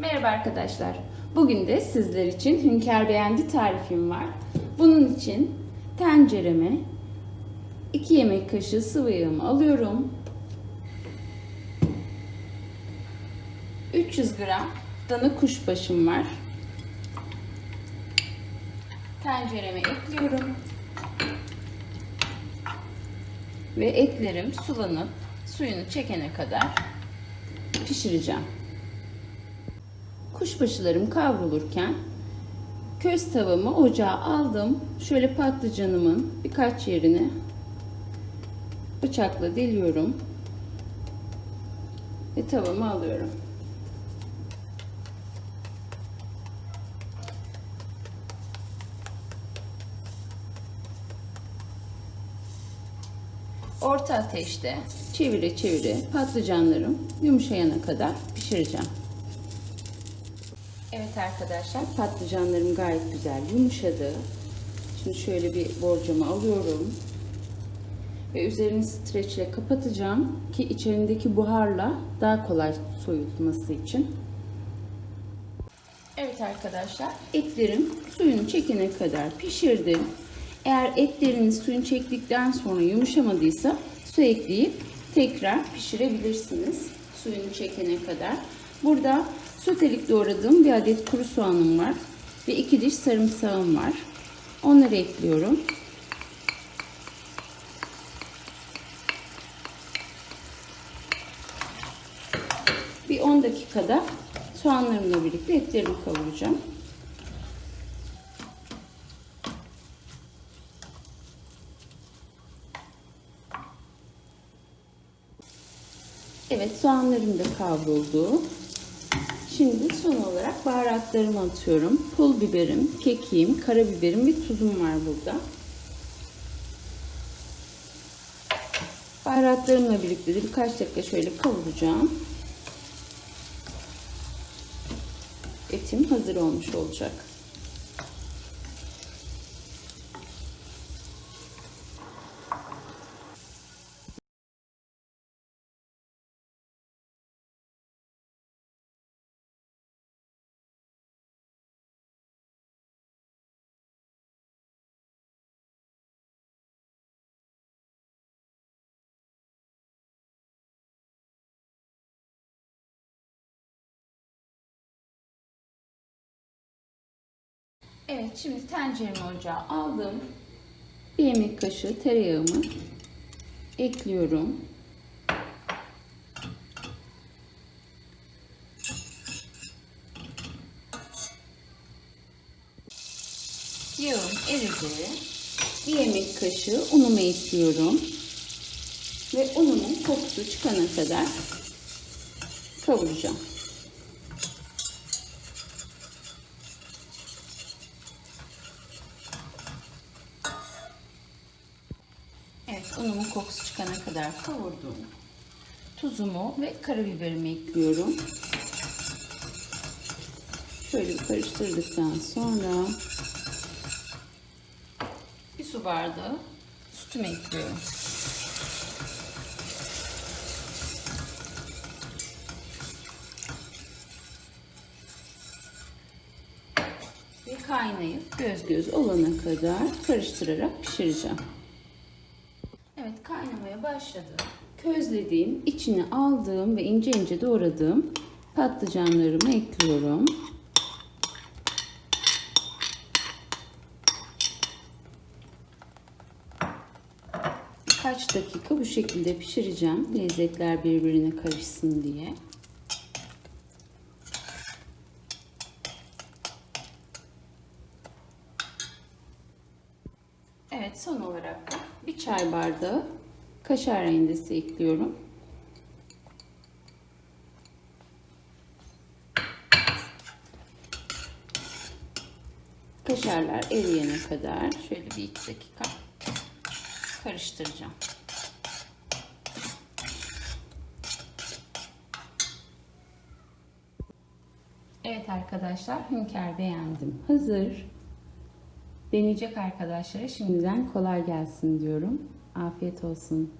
Merhaba arkadaşlar. Bugün de sizler için Hünkar Beğendi tarifim var. Bunun için tencereme 2 yemek kaşığı sıvı yağımı alıyorum. 300 gram dana kuşbaşım var. Tencereme ekliyorum. Ve etlerim sulanıp suyunu çekene kadar pişireceğim. Kuşbaşılarım kavrulurken köz tavamı ocağa aldım. Şöyle patlıcanımın birkaç yerini bıçakla deliyorum. Ve tavamı alıyorum. Orta ateşte çevire çevire patlıcanlarım yumuşayana kadar pişireceğim. Evet arkadaşlar patlıcanlarım gayet güzel yumuşadı. Şimdi şöyle bir borcama alıyorum. Ve üzerini streçle kapatacağım ki içerindeki buharla daha kolay soyulması için. Evet arkadaşlar etlerim suyunu çekene kadar pişirdim. Eğer etleriniz suyunu çektikten sonra yumuşamadıysa su ekleyip tekrar pişirebilirsiniz. Suyunu çekene kadar. Burada sotelik doğradığım bir adet kuru soğanım var. Ve iki diş sarımsağım var. Onları ekliyorum. Bir 10 dakikada soğanlarımla birlikte etlerimi kavuracağım. Evet soğanlarım da kavruldu. Şimdi son olarak baharatlarımı atıyorum. Pul biberim, kekiğim, karabiberim ve tuzum var burada. Baharatlarımla birlikte de birkaç dakika şöyle kavuracağım. Etim hazır olmuş olacak. Evet şimdi tenceremi ocağa aldım. Bir yemek kaşığı tereyağımı ekliyorum. Yağım eridi. Bir yemek kaşığı unumu ekliyorum. Ve unumun kokusu çıkana kadar kavuracağım. Evet, unumun kokusu çıkana kadar kavurdum. Tuzumu ve karabiberimi ekliyorum. Şöyle karıştırdıktan sonra bir su bardağı sütümü ekliyorum. Ve kaynayıp göz göz olana kadar karıştırarak pişireceğim. Evet kaynamaya başladı. Közlediğim, içine aldığım ve ince ince doğradığım patlıcanlarımı ekliyorum. Birkaç dakika bu şekilde pişireceğim. Lezzetler birbirine karışsın diye. Evet son olarak da bir çay bardağı kaşar rendesi ekliyorum. Kaşarlar eriyene kadar şöyle bir iki dakika karıştıracağım. Evet arkadaşlar Hünkar beğendim. Hazır. Deneyecek arkadaşlara şimdiden kolay gelsin diyorum. Afiyet olsun.